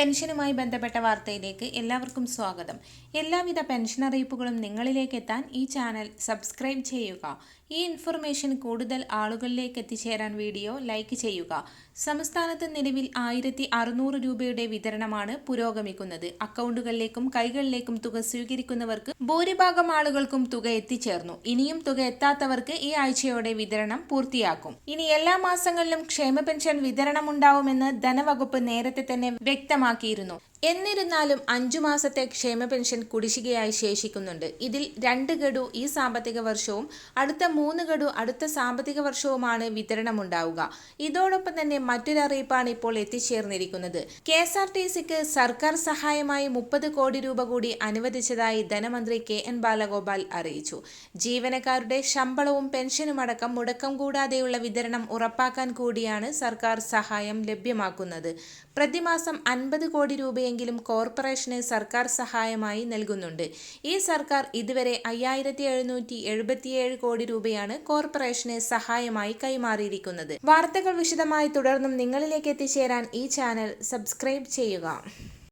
പെൻഷനുമായി ബന്ധപ്പെട്ട വാർത്തയിലേക്ക് എല്ലാവർക്കും സ്വാഗതം. എല്ലാവിധ പെൻഷൻ അറിയിപ്പുകളും നിങ്ങളിലേക്ക് എത്താൻ ഈ ചാനൽ സബ്സ്ക്രൈബ് ചെയ്യുക. ഈ ഇൻഫർമേഷൻ കൂടുതൽ ആളുകളിലേക്ക് എത്തിച്ചേരാൻ വീഡിയോ ലൈക്ക് ചെയ്യുക. സംസ്ഥാനത്ത് നിലവിൽ ആയിരത്തി അറുന്നൂറ് രൂപയുടെ വിതരണമാണ് പുരോഗമിക്കുന്നത്. അക്കൗണ്ടുകളിലേക്കും കൈകളിലേക്കും തുക സ്വീകരിക്കുന്നവർക്ക് ഭൂരിഭാഗം ആളുകൾക്കും തുക എത്തിച്ചേർന്നു. ഇനിയും തുക എത്താത്തവർക്ക് ഈ ആഴ്ചയോടെ വിതരണം പൂർത്തിയാക്കും. ഇനി എല്ലാ മാസങ്ങളിലും ക്ഷേമ പെൻഷൻ വിതരണം ഉണ്ടാവുമെന്ന് ധനവകുപ്പ് നേരത്തെ തന്നെ വ്യക്തമാക്കിയിരുന്നു എന്നിരുന്നാലും അഞ്ചു മാസത്തെ ക്ഷേമ പെൻഷൻ കുടിശ്ശികയായി ശേഷിക്കുന്നുണ്ട്. ഇതിൽ രണ്ട് ഗഡു ഈ സാമ്പത്തിക വർഷവും അടുത്ത മൂന്ന് ഗഡു അടുത്ത സാമ്പത്തിക വർഷവുമാണ് വിതരണമുണ്ടാവുക. ഇതോടൊപ്പം തന്നെ മറ്റൊരു അറിയിപ്പാണ് ഇപ്പോൾ എത്തിച്ചേർന്നിരിക്കുന്നത്. കെ എസ് ആർ ടി സിക്ക് സർക്കാർ സഹായമായി മുപ്പത് കോടി രൂപ കൂടി അനുവദിച്ചതായി ധനമന്ത്രി കെ എൻ ബാലഗോപാൽ അറിയിച്ചു. ജീവനക്കാരുടെ ശമ്പളവും പെൻഷനും അടക്കം മുടക്കം കൂടാതെയുള്ള വിതരണം ഉറപ്പാക്കാൻ കൂടിയാണ് സർക്കാർ സഹായം ലഭ്യമാക്കുന്നത്. പ്രതിമാസം അൻപത് കോടി രൂപയെങ്കിലും കോർപ്പറേഷന് സർക്കാർ സഹായമായി നൽകുന്നുണ്ട്. ഈ സർക്കാർ ഇതുവരെ അയ്യായിരത്തി എഴുന്നൂറ്റി എഴുപത്തിയേഴ് കോടി രൂപയാണ് കോർപ്പറേഷന് സഹായമായി കൈമാറിയിരിക്കുന്നത്. വാർത്തകൾ വിശദമായി തുടർന്നും നിങ്ങളിലേക്ക് എത്തിച്ചേരാൻ ഈ ചാനൽ സബ്സ്ക്രൈബ് ചെയ്യുക.